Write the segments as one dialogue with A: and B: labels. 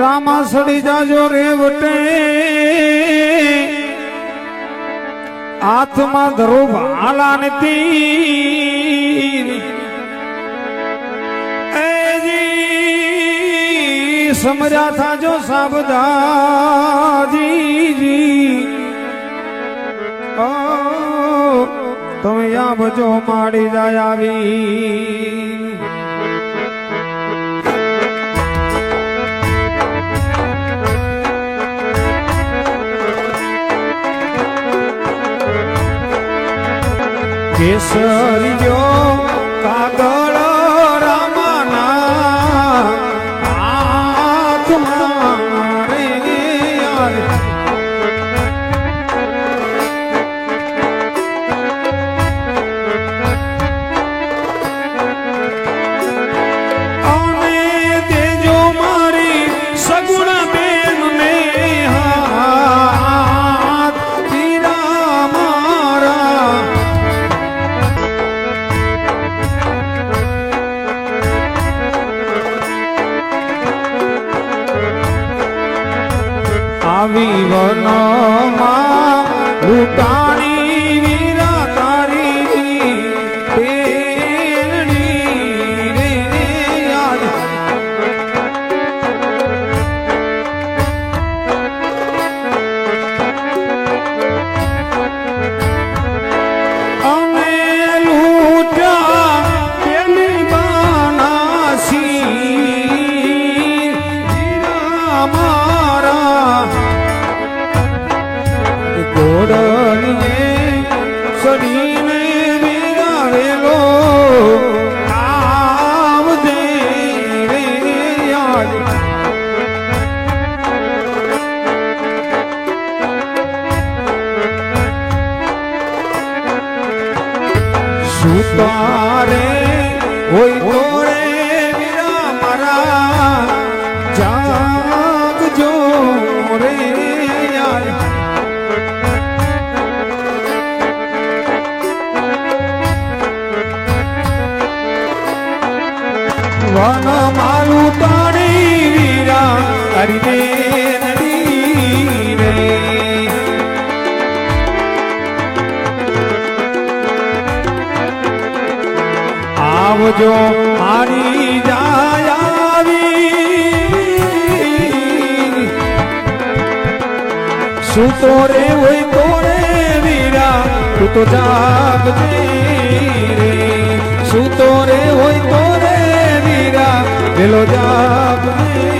A: રામા સડી જાજો રે વટે. હાથમાં ધરો ભાલા ને તીર એજી સમર્યા થાજો સાબદાજી તમે યા બજો માડી જાય આવી. કેસરિયો કાગળ રામના. હાથમાં આવી વનમાં લૂંટાણી વીરા તારી નડી રે આવજો મારી જાય આવી સુતો રે હોય તો રે વીરા તું તો જાગજે રે સુતો રે હોય તો રે વીરા વેલો જાગજે રે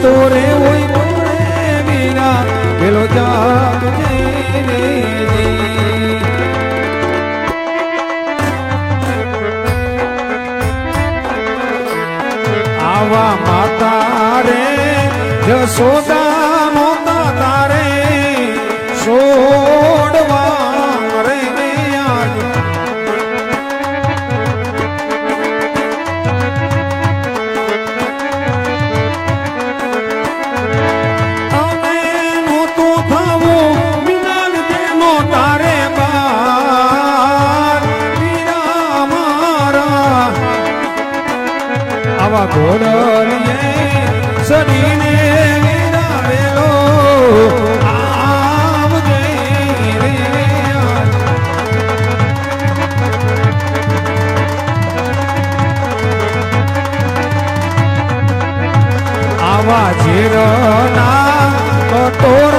A: સુતો રે હોય તો રે વીરા વેલો જાગજે રે આવા માતા રે જશોદા સડીને વિરાવેલો આવજે રે આવા ઝેરના કટોરા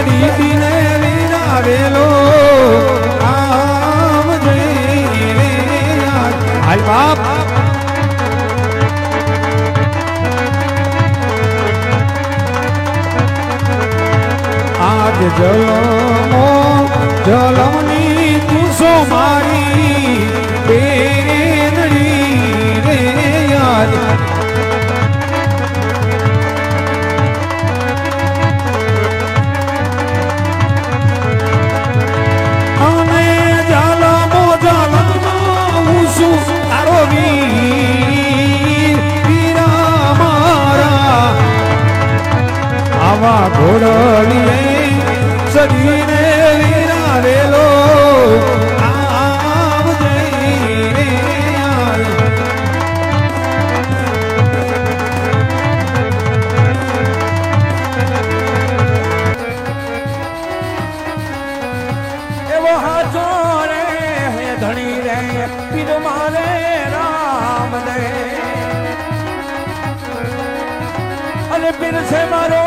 A: સડી દીને વિરાવેલો આવજે રે યાર. હાલ બાપ આજ જલમો, જલમની તુસો મારી બેનડી રે યાદ માં ઘોડલીએ સજીને
B: વિરાવેલો. ધણી રે પીર મારે રામ દે. અરે છે મારો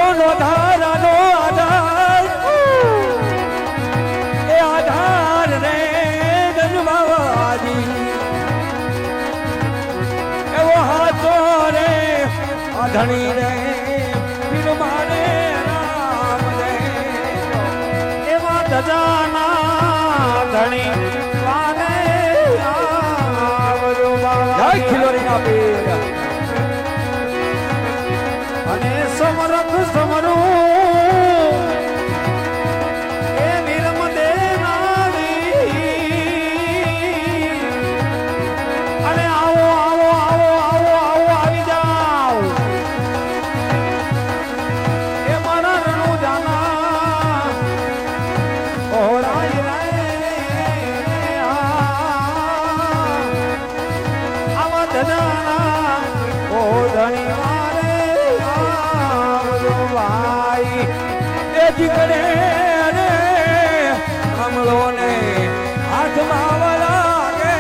B: da da એ દીકરે રે કમળો ને હાથમાં આવવા લાગે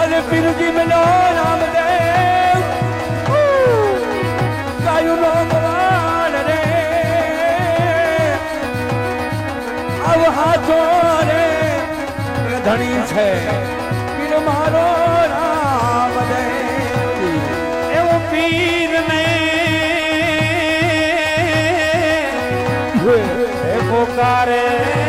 B: અરે પીરજી મેનો રે આવ હાથો રે ધણી છે. પીર મારો રામ पुकारे